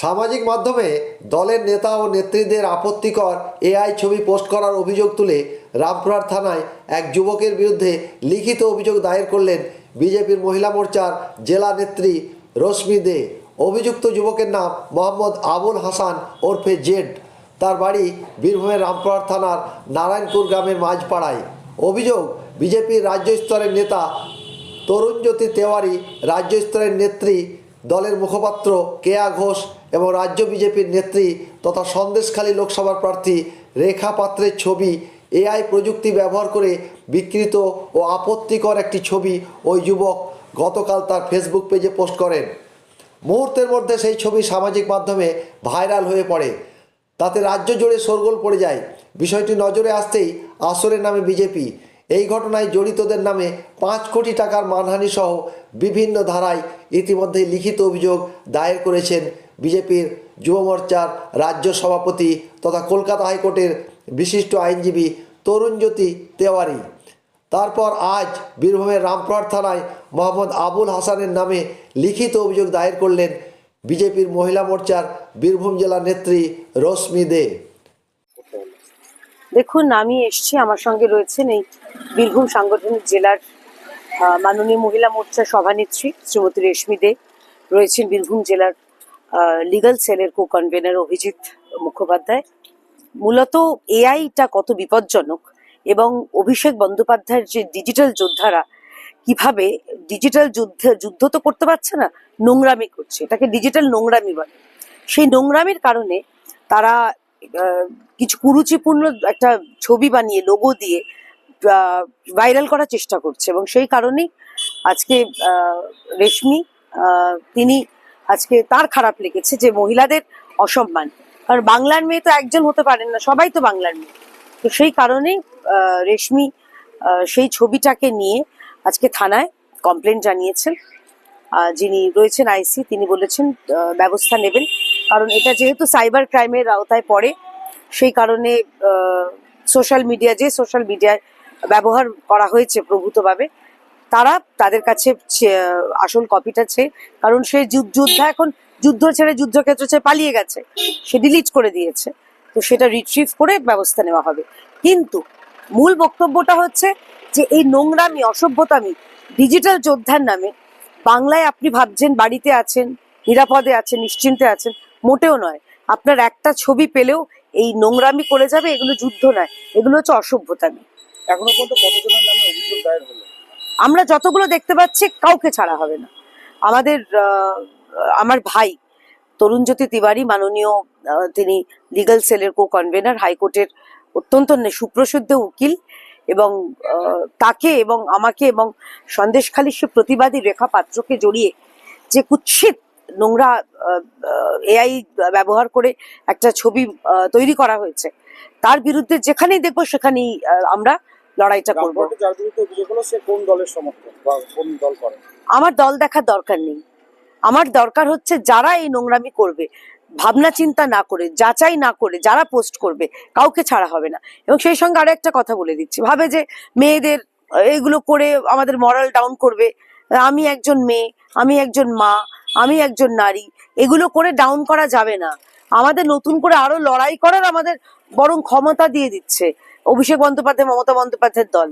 সামাজিক মাধ্যমে দলের নেতা ও নেত্রীদের আপত্তিকর এআই ছবি পোস্ট করার অভিযোগ তুলে রামপুরহাট থানায় এক যুবকের বিরুদ্ধে লিখিত অভিযোগ দায়ের করলেন বিজেপির মহিলা মোর্চার জেলা নেত্রী রশ্মি দে। অভিযুক্ত যুবকের নাম মোহাম্মদ আবুল হাসান ওরফে জেড। তার বাড়ি বীরভূমের রামপুরহাট থানার নারায়ণপুর গ্রামের মাঝপাড়ায়। অভিযোগ, বিজেপির রাজ্য স্তরের নেতা তরুণজ্যোতি তেওয়ারি, রাজ্য স্তরের নেত্রী দলের মুখপাত্র কেয়া ঘোষ এবং রাজ্য বিজেপির নেত্রী তথা সন্দেশখালী লোকসভার প্রার্থী রেখা পাত্রের ছবি এআই প্রযুক্তি ব্যবহার করে বিকৃত ও আপত্তিকর একটি ছবি ওই যুবক গতকাল তার ফেসবুক পেজে পোস্ট করেন। মুহূর্তের মধ্যে সেই ছবি সামাজিক মাধ্যমে ভাইরাল হয়ে পড়ে। তাতে রাজ্য জুড়ে শোরগোল পড়ে যায়। বিষয়টি নজরে আসতেই আসরের নামে বিজেপি। এই ঘটনায় জড়িতদের নামে পাঁচ কোটি টাকার মানহানি সহ বিভিন্ন ধারায় ইতিমধ্যে লিখিত অভিযোগ দায়ের করেছেন বিজেপির যুব মোর্চার রাজ্য সভাপতি তথা কলকাতা হাইকোর্টের বিশিষ্ট আইনজীবী তরুণজ্যোতি তেওয়ারি। তারপর আজ বীরভূমের রামপুরহাট থানায় মোহাম্মদ আবুল হাসানের নামে লিখিত অভিযোগ দায়ের করলেন বিজেপির মহিলা মোর্চার বীরভূম জেলা নেত্রী রশ্মি দে। দেখুন, আমি এসছি, আমার সঙ্গে রয়েছেন এই বীরভূম সাংগঠনিক জেলার মাননীয় মহিলা মোর্চা সভানেত্রী শ্রীমতী রেশমি দে। রয়েছেন বীরভূম জেলার লিগাল সেলের কো কনভেনার অভিজিৎ মুখোপাধ্যায়। মূলত এআইটা কত বিপজ্জনক এবং অভিষেক বন্দ্যোপাধ্যায়ের যে ডিজিটাল যোদ্ধারা কীভাবে ডিজিটাল যুদ্ধ যুদ্ধ তো করতে পারছে না, নোংরামি করছে। এটাকে ডিজিটাল নোংরামি বলে। সেই নোংরামির কারণে তারা কিছু কুরুচিপূর্ণ একটা ছবি বানিয়ে লোগো দিয়ে ভাইরাল করার চেষ্টা করছে এবং সেই কারণেই আজকে রেশমি তিনি আজকে তার খারাপ লেগেছে যে মহিলাদের অসম্মান। কারণ বাংলার মেয়ে তো একজন হতে পারেন না সবাই তো বাংলার মেয়ে। তো সেই কারণেই আহ, রেশমি সেই ছবিটাকে নিয়ে আজকে থানায় কমপ্লেন জানিয়েছেন। যিনি রয়েছেন আইসি তিনি বলেছেন ব্যবস্থা নেবেন। কারণ এটা যেহেতু সাইবার ক্রাইমের আওতায় পড়ে, সেই কারণে সোশ্যাল মিডিয়া যে সোশ্যাল মিডিয়ায় ব্যবহার করা হয়েছে প্রভূতভাবে, তারা তাদের কাছে আসল কপিটা চেয়ে কারণ সে যুদ্ধ এখন যুদ্ধ ছেড়ে যুদ্ধক্ষেত্র ছেড়ে পালিয়ে গেছে, সে ডিলিট করে দিয়েছে, তো সেটা রিট্রিভ করে ব্যবস্থা নেওয়া হবে। কিন্তু মূল বক্তব্যটা হচ্ছে যে এই নোংরামি, অসভ্যতামি ডিজিটাল যোদ্ধার নামে বাংলায় আপনি ভাবছেন বাড়িতে আছেন, নিরাপদে আছেন, নিশ্চিন্তে আছেন মোটেও নয়। আপনার একটা ছবি পেলেও এই নোংরামি করে যাবে এগুলো যুদ্ধ নয়। এগুলো হচ্ছে অসভ্যতামি এখনও পর্যন্ত কতজনের নামে অভিযোগ দায়ের হলো? আমরা যতগুলো দেখতে পাচ্ছি কাউকে ছাড়া হবে না। আমাদের আমার ভাই তরুণজ্যোতি তিওয়ারি মাননীয় তিনি লিগাল সেলের কো কনভেনার হাইকোর্টের অত্যন্ত সুপ্রসিদ্ধ উকিল এবং তাকে এবং আমাকে এবং সন্দেশখালী সে প্রতিবাদী রেখা পাত্রকে জড়িয়ে যে কুৎসিত নোংরা এআই ব্যবহার করে একটা ছবি তৈরি করা হয়েছে। তার বিরুদ্ধে যেখানেই দেখব সেখানেই আমরা লড়াইটা করব। আমার দল দেখার দরকার নেই। আমার দরকার হচ্ছে যারা এই নোংরামি করবে ভাবনা চিন্তা না করে যাচাই না করে যারা পোস্ট করবে কাউকে ছাড়া হবে না। এবং সেই সঙ্গে আরও একটা কথা বলে দিচ্ছি। ভাবে যে মেয়েদের এগুলো করে আমাদের মরাল ডাউন করবে। আমি একজন মেয়ে আমি একজন মা আমি একজন নারী, এগুলো করে ডাউন করা যাবে না। আমাদের নতুন করে আরও লড়াই করার আমাদের বরং ক্ষমতা দিয়ে দিচ্ছে। অভিষেক বন্দ্যোপাধ্যায়, মমতা বন্দ্যোপাধ্যায়ের দল।